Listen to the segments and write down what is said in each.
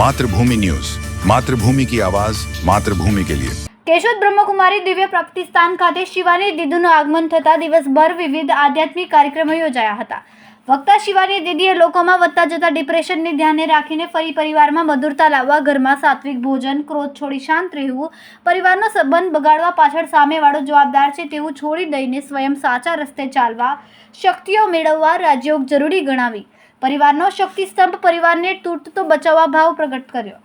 मातृभूमि न्यूज मातृभूमि की आवाज मातृभूमि के लिए કેશોદ બ્રહ્મકુમારી દિવ્ય પ્રાપ્તિ સ્થાન ખાતે શિવાની દીદીનું આગમન થતાં દિવસભર વિવિધ આધ્યાત્મિક કાર્યક્રમો યોજાયા હતા વક્તા શિવાની દીદીએ લોકોમાં વધતા જતા ડિપ્રેશનને ધ્યાને રાખીને ફરી પરિવારમાં મધુરતા લાવવા, ઘરમાં સાત્વિક ભોજન, ક્રોધ છોડી શાંત રહેવું, પરિવારનો સંબંધ બગાડવા પાછળ સામેવાળો જવાબદાર છે તેવું છોડી દઈને સ્વયં સાચા રસ્તે ચાલવા, શક્તિઓ મેળવવા રાજયોગ જરૂરી ગણાવી. પરિવારનો શક્તિસ્તંભ પરિવારને તૂટતો બચાવવા ભાવ પ્રગટ કર્યો.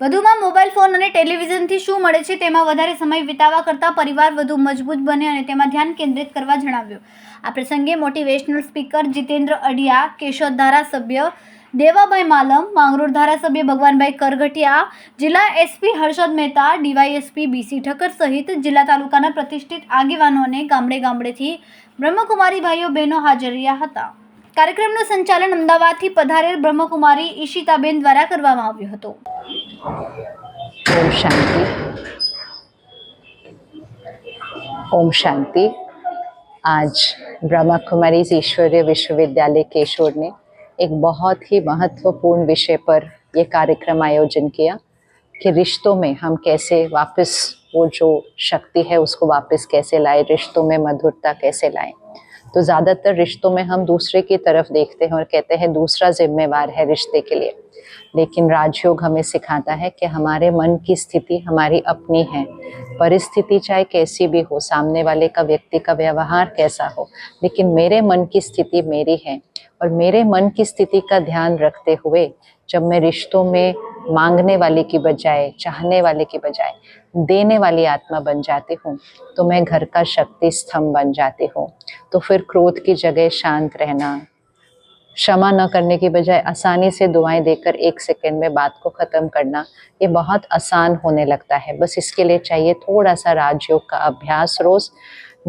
વધુમાં મોબાઈલ ફોન અને ટેલિવિઝનથી શું મળે છે તેમાં વધારે સમય વિતાવવા કરતાં પરિવાર વધુ મજબૂત બને અને તેમાં ધ્યાન કેન્દ્રિત કરવા જણાવ્યું. આ પ્રસંગે મોટિવેશનલ સ્પીકર જીતેન્દ્ર અડિયા કેશોદ ધારાસભ્ય દેવાભાઈ માલમ, માંગરોળ ધારાસભ્ય ભગવાનભાઈ કરગઠિયા જિલ્લા SP Harshad Mehta, DYSP B C Thakkar સહિત જિલ્લા તાલુકાના પ્રતિષ્ઠિત આગેવાનોને ગામડે ગામડેથી બ્રહ્મકુમારી ભાઈઓ બહેનો હાજર રહ્યા હતા. કાર્યક્રમનું સંચાલન અમદાવાદથી પધારેલ બ્રહ્મકુમારી ઈશિતાબેન દ્વારા કરવામાં આવ્યું હતું. ओम शांति। ओम शांति। आज ब्रह्मा कुमारी ईश्वरीय विश्वविद्यालय केशोर ने एक बहुत ही महत्वपूर्ण विषय पर ये कार्यक्रम आयोजन किया कि रिश्तों में हम कैसे वापस, वो जो शक्ति है उसको वापस कैसे लाए, रिश्तों में मधुरता कैसे लाएँ। तो ज़्यादातर रिश्तों में हम दूसरे की तरफ़ देखते हैं और कहते हैं दूसरा जिम्मेवार है रिश्ते के लिए। लेकिन राजयोग हमें सिखाता है कि हमारे मन की स्थिति हमारी अपनी है। परिस्थिति चाहे कैसी भी हो, सामने वाले का व्यक्ति का व्यवहार कैसा हो, लेकिन मेरे मन की स्थिति मेरी है। और मेरे मन की स्थिति का ध्यान रखते हुए जब मैं रिश्तों में मांगने वाले की बजाय, चाहने वाले की बजाय देने वाली आत्मा बन जाती हूँ तो मैं घर का शक्ति स्तंभ बन जाती हूँ। तो फिर क्रोध की जगह शांत रहना, क्षमा न करने की बजाय आसानी से दुआएँ देकर एक सेकंड में बात को ख़त्म करना, ये बहुत आसान होने लगता है। बस इसके लिए चाहिए थोड़ा सा राजयोग का अभ्यास रोज़,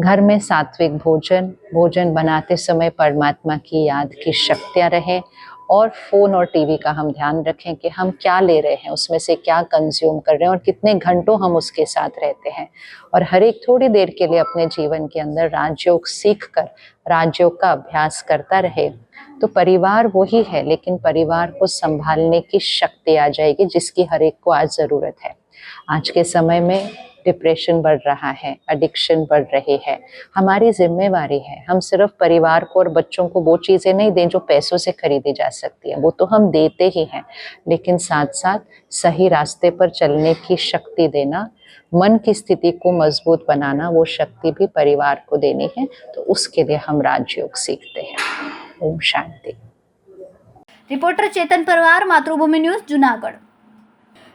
घर में सात्विक भोजन भोजन बनाते समय परमात्मा की याद की शक्तियाँ रहें और फ़ोन और टीवी का हम ध्यान रखें कि हम क्या ले रहे हैं, उसमें से क्या कंज्यूम कर रहे हैं और कितने घंटों हम उसके साथ रहते हैं। और हर एक थोड़ी देर के लिए अपने जीवन के अंदर राजयोग सीख कर राजयोग का अभ्यास करता रहे तो परिवार वही है, लेकिन परिवार को संभालने की शक्ति आ जाएगी, जिसकी हर एक को आज ज़रूरत है। आज के समय में डिप्रेशन बढ़ रहा है एडिक्शन बढ़ रही है। हमारी जिम्मेवारी है, हम सिर्फ़ परिवार को और बच्चों को वो चीज़ें नहीं दें जो पैसों से खरीदी जा सकती हैं। वो तो हम देते ही हैं, लेकिन साथ साथ सही रास्ते पर चलने की शक्ति देना, मन की स्थिति को मज़बूत बनाना, वो शक्ति भी परिवार को देनी है तो उसके लिए हम राजयोग सीखते हैं। ओम शांति। रिपोर्टर चेतन परवार, मातृभूमि न्यूज़, जूनागढ़।